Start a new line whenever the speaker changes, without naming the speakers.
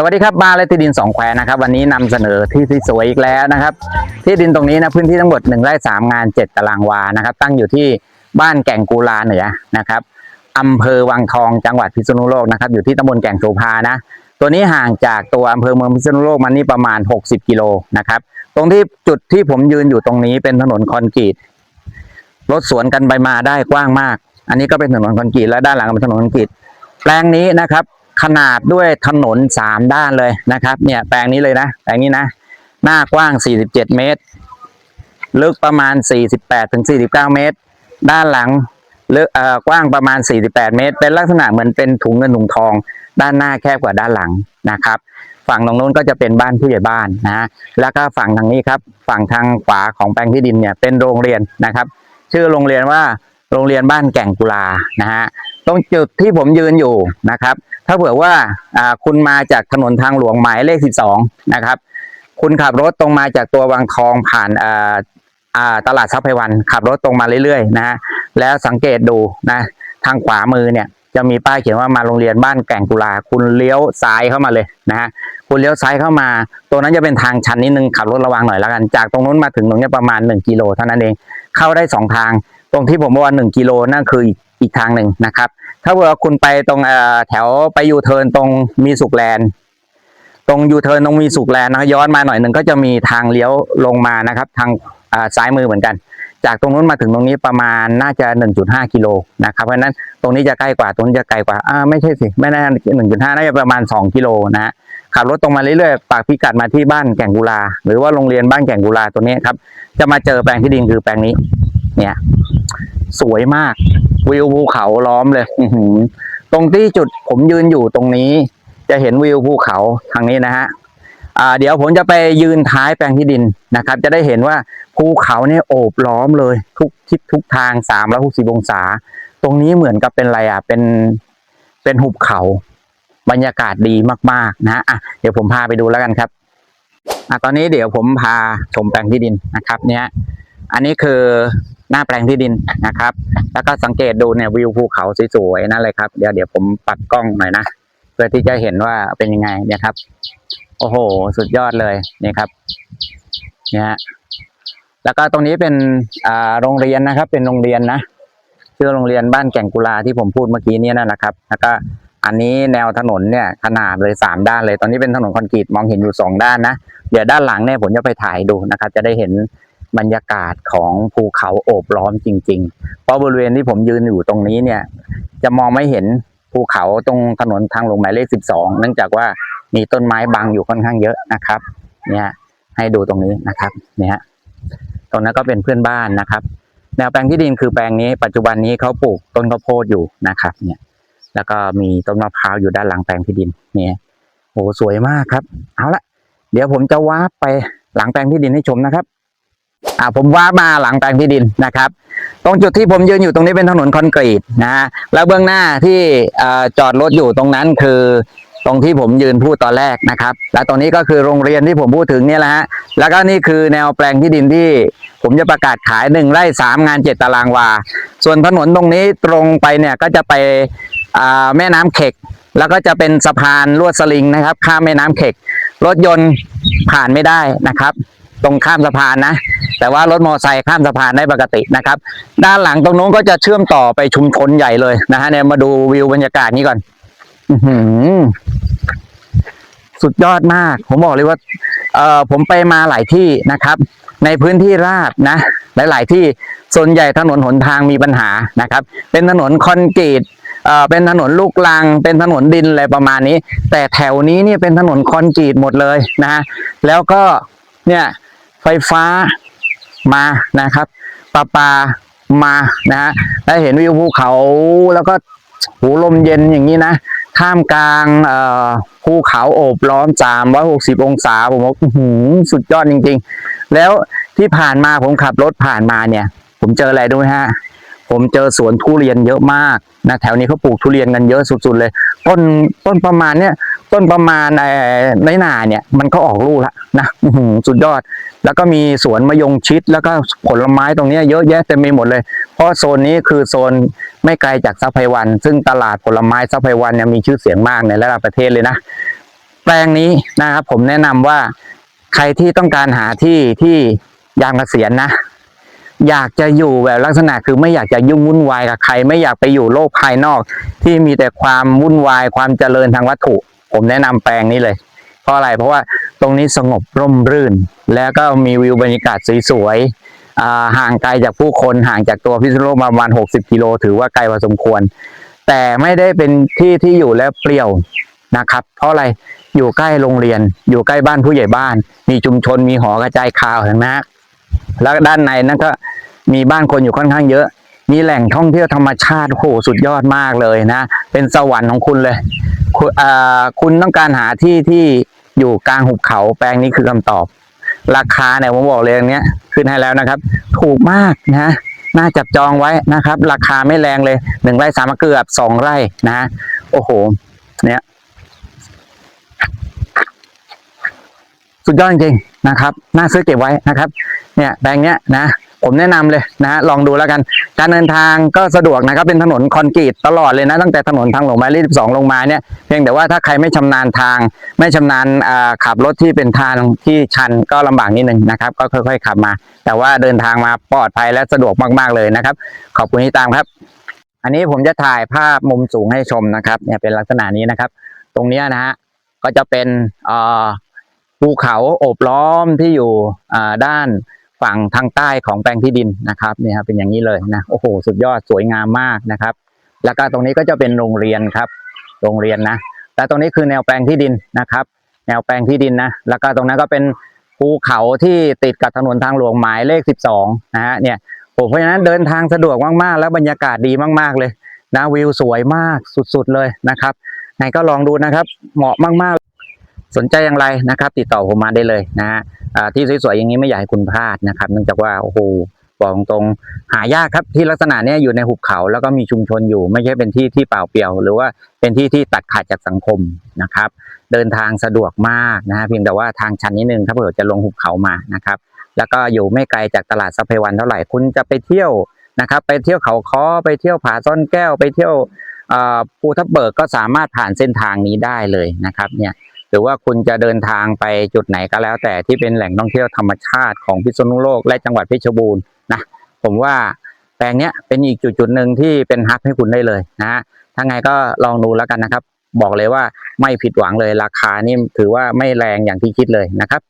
สวัสดีครับบ้านและที่ดินสองแควนะครับ วันนี้นำเสนอที่ที่สวยอีกแล้วนะครับ ที่ดินตรงนี้นะพื้นที่ทั้งหมด1ไร่3งาน 7 ตารางวานะครับ ตั้งอยู่ที่บ้านแก่งกูลาเหนือนะครับอำเภอวังทองจังหวัดพิษณุโลกนะครับอยู่ที่ตำบลแก่งโสภานะ ตัวนี้ห่างจากตัวอำเภอเมืองพิษณุโลกมานี่ประมาณ 60 กิโลนะครับตรงที่จุดที่ผมยืนอยู่ตรงนี้เป็นถนนคอนกรีตรถสวนกันไปมาได้กว้างมาก อันนี้ก็เป็นถนนคอนกรีตและด้านหลังเป็นถนนคอนกรีตแปลงนี้นะครับ ขนาดด้วยถนนสามด้านเลยนะครับ เนี่ยแปลงนี้เลยนะแปลงนี้นะ หน้ากว้าง 47 เมตร ลึกประมาณ 48ถึง49 เมตร ด้านหลังลึกเอ่อกว้างประมาณ 48 เมตร เป็นลักษณะเหมือนเป็นถุงเงินถุงทอง ด้านหน้าแคบกว่าด้านหลังนะครับ ฝั่งตรงนู้นก็จะเป็นบ้านผู้ใหญ่บ้านนะแล้วก็ฝั่งทางนี้ครับ ฝั่งทางขวาของแปลงที่ดินเนี่ยเป็นโรงเรียนนะครับ ชื่อโรงเรียนว่าโรงเรียนบ้านแก่งกุลานะฮะ ตรงจุดที่ผมยืนอยู่นะครับ ถ้าเผื่อว่าคุณมาจากถนนทางหลวงหมายเลข 12 นะครับ คุณขับรถตรงมาจากตัววังทองผ่านอ่าอ่าตลาดทรัพย์ไพวัน ขับรถตรงมาเรื่อยๆนะฮะแล้วสังเกตดูนะทางขวามือเนี่ยจะมีป้ายเขียนว่ามาโรงเรียนบ้านแก่งกุลา คุณเลี้ยวซ้ายเข้ามาเลยนะฮะคุณเลี้ยวซ้ายเข้ามาตรงนั้นจะเป็นทางชันนิดนึงขับรถระวังหน่อยแล้วกัน จากตรงนู้นมาถึงตรงนี้ประมาณ 1 กิโลเท่านั้นเอง เข้าได้สองทาง ตรงที่ผมบอกว่า 1 กิโลนั่นคืออีก อีกทางหนึ่งนะครับ ถ้าเกิดว่าคุณไปตรงแถวไปยูเทิร์นตรงมีสุขแลนด์ตรงยูเทิร์นตรงมีสุขแลนด์นะย้อนมาหน่อยหนึ่งก็จะมีทางเลี้ยวลงมานะครับ ทางอ่าซ้ายมือเหมือนกัน จากตรงนู้นมาถึงตรงนี้ประมาณน่าจะ 1.5 กิโลนะครับเพราะฉะนั้นตรงนี้จะใกล้กว่าตรงนี้จะไกลกว่าอ่าไม่ใช่สิไม่น่า1.5น่าจะประมาณ 2 กิโลนะฮะขับรถตรงมาเรื่อยๆ ปากพิกัดมาที่บ้านแก่งกุลา หรือว่าโรงเรียนบ้านแก่งกุลาตัวนี้ครับ จะมาเจอแปลงที่ดินคือแปลงนี้ เนี่ย สวยมาก วิวภูเขาล้อมเลยอืตรงที่จุดผมยืนอยู่ตรงนี้ จะเห็นวิวภูเขาทางนี้นะฮะอ่าเดี๋ยวผมจะไปยืนท้ายแปลงที่ดินนะครับ จะได้เห็นว่าภูเขาเนี่ยโอบล้อมเลย ทุกทิศทุกทางสามร้อยหกสิบองศา ตรงนี้เหมือนกับเป็นอะไรอะเป็นเป็นหุบเขาบรรยากาศดีมากๆนะอะเดี๋ยวผมพาไปดูแล้วกันครับอะตอนนี้เดี๋ยวผมพาชมแปลงที่ดินนะครับ เนี่ยอันนี้คือ หน้าแปลงที่ดินนะครับ แล้วก็สังเกตดูเนี่ยวิวภูเขาสวยๆนั่นเลยครับเดี๋ยวเดี๋ยวผมปัดกล้องหน่อยนะเพื่อที่จะเห็นว่าเป็นยังไงเนี่ยครับ โอ้โห สุดยอดเลยนี่ครับเนี่ยฮะแล้วก็ตรงนี้เป็นโรงเรียนนะครับ เป็นโรงเรียนนะชื่อโรงเรียนบ้านแก่งกุลาที่ผมพูดเมื่อกี้เนี่ยนั่นแหละครับ แล้วก็อันนี้แนวถนนเนี่ยขนาดเลยสามด้านเลย ตอนนี้เป็นถนนคอนกรีตมองเห็นอยู่สองด้านนะ เดี๋ยวด้านหลังเนี่ยผมจะไปถ่ายดูนะครับ จะได้เห็น บรรยากาศของภูเขาโอบล้อมจริง ๆ เพราะบริเวณที่ผมยืนอยู่ตรงนี้เนี่ย จะมองไม่เห็นภูเขาตรงถนนทางหลวงหมายเลขสิบสองเนื่องจากว่ามีต้นไม้บังอยู่ค่อนข้างเยอะนะครับ เนี่ยให้ดูตรงนี้นะครับ เนี่ยตรงนั้นก็เป็นเพื่อนบ้านนะครับ แนวแปลงที่ดินคือแปลงนี้ปัจจุบันนี้เขาปลูกต้นข้าวโพดอยู่นะครับ เนี่ย แล้วก็มีต้นมะพร้าวอยู่ด้านหลังแปลงที่ดิน เนี่ยโหสวยมากครับ เอาละเดี๋ยวผมจะวาร์ปไปหลังแปลงที่ดินให้ชมนะครับ อ่าผมว่ามาหลังแปลงที่ดินนะครับ ตรงจุดที่ผมยืนอยู่ตรงนี้เป็นถนนคอนกรีตนะฮะแล้วเบื้องหน้าที่จอดรถอยู่ตรงนั้นคือตรงที่ผมยืนพูดตอนแรกนะครับ และตรงนี้ก็คือโรงเรียนที่ผมพูดถึงเนี่ยแหละฮะแล้วก็นี่คือแนวแปลงที่ดินที่ ผมจะประกาศขายหนึ่งไร่สามงานเจ็ดตารางวา ส่วนถนนตรงนี้ตรงไปเนี่ยก็จะไปแม่น้ำเข็กแล้วก็จะเป็นสะพานลวดสลิงนะครับ ข้ามแม่น้ำเข็กรถยนต์ผ่านไม่ได้นะครับ ตรงข้ามสะพานนะ แต่ว่ารถมอไซค์ข้ามสะพานได้ปกตินะครับ ด้านหลังตรงนู้นก็จะเชื่อมต่อไปชุมชนใหญ่เลยนะฮะเนี่ยมาดูวิวบรรยากาศนี้ก่อน อือหือสุดยอดมาก ผมบอกเลยว่า เอ่อผมไปมาหลายที่นะครับ ในพื้นที่ราบนะ หลาย ๆ ที่ส่วนใหญ่ถนนหนทางมีปัญหานะครับ เป็นถนนคอนกรีตเอ่อเป็นถนนลูกลัง เป็นถนนดินอะไรประมาณนี้ แต่แถวนี้เนี่ยเป็นถนนคอนกรีตหมดเลยนะฮะแล้วก็เนี่ย ฟฟ้ามานะครับปลาปลามานะฮะได้เห็นวิวภูเขาแล้วก็หูลมเย็นอย่างนี้นะท่ามกลางภูเขาโอบล้อม 360 องศา ผมว่าอื้อหือสุดยอดจริง ๆ แล้วที่ผ่านมาผมขับรถผ่านมาเนี่ย ผมเจออะไรด้วยฮะ ผมเจอสวนทุเรียนเยอะมากนะแถวนี้เขาปลูกทุเรียนกันเยอะสุดๆเลย ต้นต้นประมาณเนี่ยต้นประมาณในในนาเนี่ยมันก็ออกลูกล้วนะสุดยอด แล้วก็มีสวนมะยงชิด แล้วก็ผลไม้ตรงนี้เยอะแยะเต็มไปหมดเลย เพราะโซนนี้คือโซนไม่ไกลจากซัพไพวัน ซึ่งตลาดผลไม้ซัพไพวันเนี่ยมีชื่อเสียงมากในระดับประเทศเลยนะ แปลงนี้นะครับผมแนะนำว่าใครที่ต้องการหาที่ที่ยามเกษียณนะ อยากจะอยู่แบบลักษณะคือไม่อยากจะยุ่งวุ่นวายกับใคร ไม่อยากไปอยู่โลกภายนอก ที่มีแต่ความวุ่นวายความเจริญทางวัตถุ ผมแนะนำแปลงนี้เลย เพราะอะไรเพราะว่าตรงนี้สงบร่มรื่น แล้วก็มีวิวบรรยากาศสวยๆอ่าห่างไกลจากผู้คนห่างจากตัวพิษณุโลกประมาณ 60 กิโลถือว่าไกลพอสมควร แต่ไม่ได้เป็นที่ที่อยู่แล้วเปลี่ยวนะครับ เพราะอะไรอยู่ใกล้โรงเรียน อยู่ใกล้บ้านผู้ใหญ่บ้าน มีชุมชนมีหอกระจายข่าวทั้งนั้น แล้วด้านในนั้นก็มีบ้านคนอยู่ค่อนข้างเยอะ มีแหล่งท่องเที่ยวธรรมชาติโอ้โหสุดยอดมากเลยนะ เป็นสวรรค์ของคุณเลย คุณคุณต้องการหาที่ที่อยู่กลางหุบเขาแปลงนี้คือคำตอบ ราคาเนี่ยผมบอกเลยอย่างเนี้ยขึ้นให้แล้วนะครับ ถูกมากนะน่าจับจองไว้นะครับ ราคาไม่แรงเลยหนึ่งไร่สามเกือบสองไร่นะ โอ้โห เนี่ย สุดยอดจริง นะครับน่าซื้อเก็บไว้นะครับ เนี่ยแปลงเนี้ยนะผมแนะนำเลยนะลองดูแล้วกัน การเดินทางก็สะดวกนะครับ เป็นถนนคอนกรีตตลอดเลยนะ ตั้งแต่ถนนทางหลวงหมายเลข12ลงมาเนี่ยเพียงแต่ว่าถ้าใครไม่ชำนาญทาง ไม่ชำนาญขับรถที่เป็นทางที่ชันก็ลำบากนิดนึงนะครับ ก็ค่อยๆขับมา แต่ว่าเดินทางมาปลอดภัยและสะดวกมากๆเลยนะครับ ขอบคุณที่ตามครับ อันนี้ผมจะถ่ายภาพมุมสูงให้ชมนะครับ เนี่ยเป็นลักษณะนี้นะครับ ตรงเนี้ยนะฮะก็จะเป็นเอ่อ ภูเขาโอบล้อมที่อยู่ด้านฝั่งทางใต้ของแปลงที่ดินนะครับเนี่ยครับเป็นอย่างนี้เลยนะโอ้โหสุดยอดสวยงามมากนะครับ แล้วก็ตรงนี้ก็จะเป็นโรงเรียนครับ โรงเรียนนะและตรงนี้คือแนวแปลงที่ดินนะครับ แนวแปลงที่ดินนะแล้วก็ตรงนั้นก็เป็นภูเขาที่ติดกับถนนทางหลวงหมายเลข 12นะฮะเนี่ยผมเพราะฉะนั้นเดินทางสะดวกมากๆ แล้วบรรยากาศดีมากๆเลยนะวิวสวยมากสุดๆเลยนะครับไหนก็ลองดูนะครับ เหมาะมากๆ สนใจอย่างไรนะครับ ติดต่อผมมาได้เลยนะฮะที่สวยๆอย่างนี้ไม่อยากให้คุณพลาดนะครับเนื่องจากว่าโอ้โหบอกตรงๆหายากครับที่ลักษณะนี้อยู่ในหุบเขาแล้วก็มีชุมชนอยู่ ไม่ใช่เป็นที่ที่เปล่าเปลี่ยว หรือว่าเป็นที่ที่ตัดขาดจากสังคมนะครับ เดินทางสะดวกมากนะฮะเพียงแต่ว่าทางชันนิดนึงถ้าเผื่อจะลงหุบเขามานะครับ แล้วก็อยู่ไม่ไกลจากตลาดซัพเพวันเท่าไหร่คุณจะไปเที่ยวนะครับ ไปเที่ยวเขาค้อไปเที่ยวผาซ่อนแก้วไปเที่ยวภูทับเบิกก็สามารถผ่านเส้นทางนี้ได้เลยนะครับเนี่ย หรือว่าคุณจะเดินทางไปจุดไหนก็แล้ว แต่ที่เป็นแหล่งท่องเที่ยวธรรมชาติของพิษณุโลกและจังหวัดเพชรบูรณ์นะผมว่าแปลงเนี้ยเป็นอีกจุดจุดหนึ่งที่เป็นฮับให้คุณได้เลยนะฮะถ้าไงก็ลองดูแล้วกันนะครับ บอกเลยว่าไม่ผิดหวังเลยราคานี่ถือว่าไม่แรงอย่างที่คิดเลยนะครับ